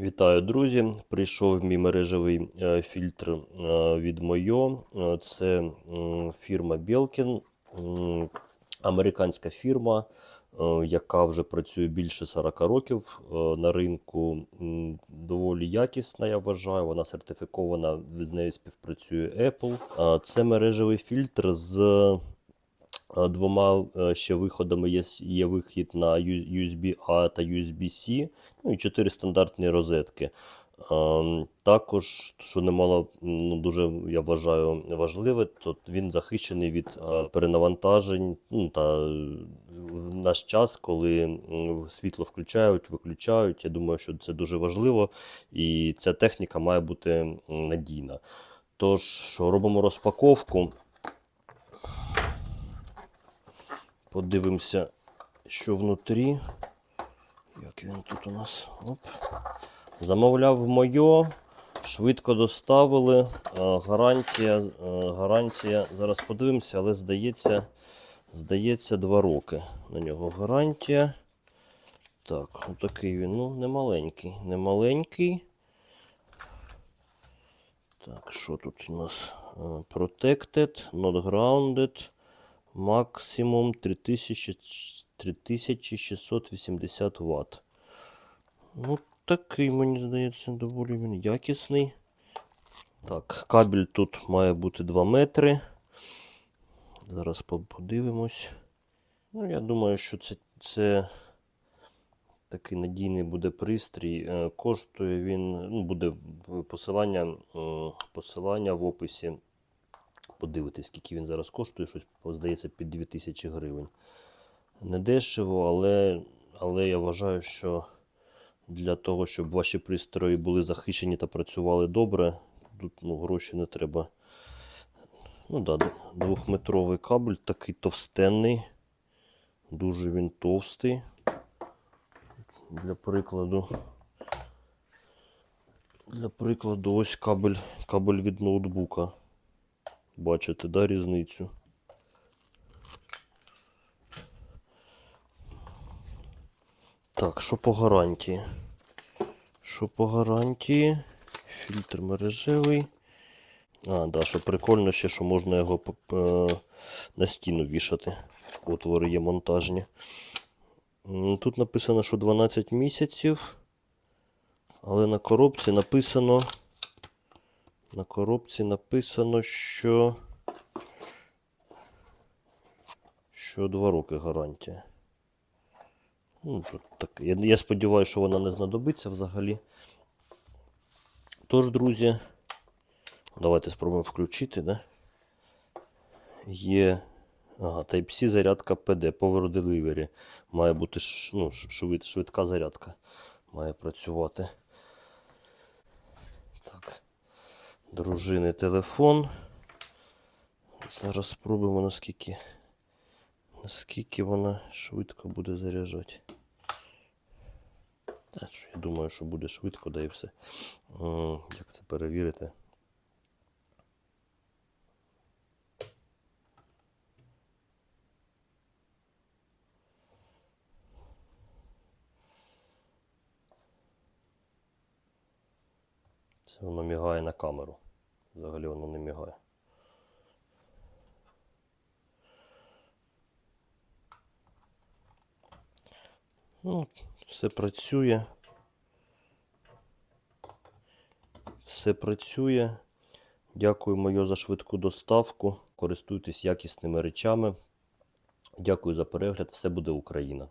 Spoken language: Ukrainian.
Вітаю, друзі! Прийшов мій мережевий е, фільтр е, від Moyo. Е, Це фірма Belkin, американська фірма, яка вже працює більше 40 років на ринку. Доволі якісна, я вважаю. Вона сертифікована, з нею співпрацює Apple. Це мережевий фільтр з двома е, ще виходами. Є, є вихід на USB-A та USB-C, ну і чотири стандартні розетки. Ем, Також, що немало ну, дуже я вважаю важливе, то він захищений від е, перенавантажень. Ну, та е, в наш час, коли світло включають, виключають. Я думаю, що це дуже важливо, і ця техніка має бути надійна. Тож, робимо розпаковку. Подивимося, що внутрі. Як він тут у нас? Оп. Замовляв Мойо, швидко доставили. Е, Гарантія, е, гарантія. Зараз подивимося, але здається, здається, 2 роки на нього гарантія. Так, отакий він, ну, не маленький, не маленький. Так, що тут у нас? Е, Protected, not grounded. Максимум 3680 Вт. Ну, такий, мені здається, доволі він якісний. Так, кабель тут має бути 2 метри. Зараз подивимось. Ну, я думаю, що це, це такий надійний буде пристрій. Е, Коштує він, ну, буде посилання, посилання в описі. Подивитись, скільки він зараз коштує, щось здається під 2000 гривень. Не дешево, але, але я вважаю, що для того, щоб ваші пристрої були захищені та працювали добре, тут ну, гроші не треба. Ну да, двохметровий кабель, такий товстенний, дуже він товстий. Для прикладу. Для прикладу, ось кабель, кабель від ноутбука. Бачите, да, різницю? Так, що по гарантії? Що по гарантії? Фільтр мережевий. А, да, що прикольно ще, що можна його е, на стіну вішати. Отвори є монтажні. Тут написано, що 12 місяців. Але на коробці написано. На коробці написано, що. Що 2 роки гарантія. Ну, тут так. Я, я сподіваюся, що вона не знадобиться взагалі. Тож, друзі, давайте спробуємо включити, да? Є. Ага, Type-C зарядка PD, Power Delivery. Має бути ну, швид, швидка зарядка. Має працювати. Так. Дружини телефон. Зараз спробуємо наскільки, наскільки вона швидко буде заряджати. Та, що я думаю, що буде швидко, да і все. Як це перевірити? Це воно мігає на камеру. Взагалі воно не мігає. Ну, все працює. Все працює. Дякую Мойо за швидку доставку. Користуйтесь якісними речами. Дякую за перегляд. Все буде Україна.